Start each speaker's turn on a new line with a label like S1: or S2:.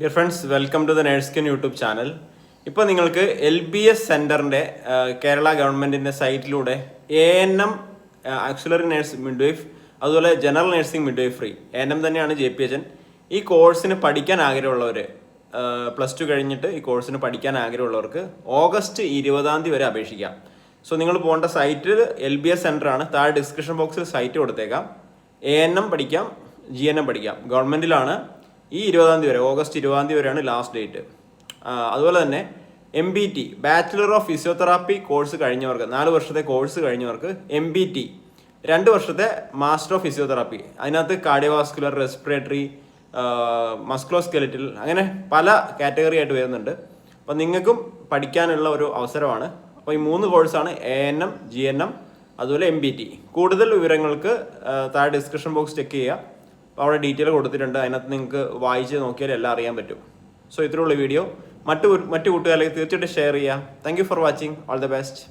S1: Dear friends welcome to the നേഴ്സ്കിൻ YouTube channel ഇപ്പോൾ നിങ്ങൾക്ക് L B S സെന്ററിന്റെ കേരള ഗവൺമെന്റിന്റെ സൈറ്റിലൂടെ A N M auxiliary nurse midwife അതുപോലെ general nursing midwife free A N M തന്നെയാണ് J P H ഈ കോഴ്സിന് പഠിക്കാൻ ആഗ്രഹമുള്ളവർ പ്ലസ് ടു കഴിഞ്ഞിട്ട് ഈ കോഴ്സിന് പഠിക്കാൻ ആഗ്രഹമുള്ളവർക്ക് ഓഗസ്റ്റ് ഇരുപതാം തീയതി വരെ അപേക്ഷിക്കാം. സോ നിങ്ങൾ പോകേണ്ട സൈറ്റ് എൽ ബി എസ് സെന്ററാണ് താഴെ ഡിസ്ക്രിപ്ഷൻ ബോക്സിൽ സൈറ്റ് കൊടുത്തേക്കാം. എ എൻ എം പഠിക്കാം ജി എൻ എം പഠിക്കാം. ഗവൺമെന്റിലാണ് ഈ ഇരുപതാം തീയതി വരെ ഓഗസ്റ്റ് ഇരുപതാം തീയതി വരെയാണ് ലാസ്റ്റ് ഡേറ്റ് അതുപോലെ തന്നെ M B T bachelor of physiotherapy course കഴിഞ്ഞവർക്ക് നാല് വർഷത്തെ കോഴ്സ് കഴിഞ്ഞവർക്ക് എം ബി ടി രണ്ട് വർഷത്തെ മാസ്റ്റർ ഓഫ് ഫിസിയോതെറാപ്പി അതിനകത്ത് കാർഡിയോവാസ്കുലർ റെസ്പിറേറ്ററി മസ്ക്ലോസ്കെലറ്റിൽ അങ്ങനെ പല കാറ്റഗറി ആയിട്ട് വരുന്നുണ്ട്. അപ്പോൾ നിങ്ങൾക്കും പഠിക്കാനുള്ള ഒരു അവസരമാണ്. അപ്പോൾ ഈ മൂന്ന് കോഴ്സാണ് A N M G N M അതുപോലെ എം ബി ടി കൂടുതൽ വിവരങ്ങൾക്ക് താഴെ ഡിസ്ക്രിപ്ഷൻ ബോക്സ് ചെക്ക് ചെയ്യുക. അവിടെ ഡീറ്റെയിൽ കൊടുത്തിട്ടുണ്ട്. അതിനകത്ത് നിങ്ങൾക്ക് വായിച്ച് നോക്കിയാൽ എല്ലാം അറിയാൻ പറ്റും. സോ ഇത്രയുള്ള വീഡിയോ മറ്റു മറ്റു കൂട്ടുകാരിലേക്ക് തീർച്ചയായിട്ടും ഷെയർ ചെയ്യുക thank for watching all the best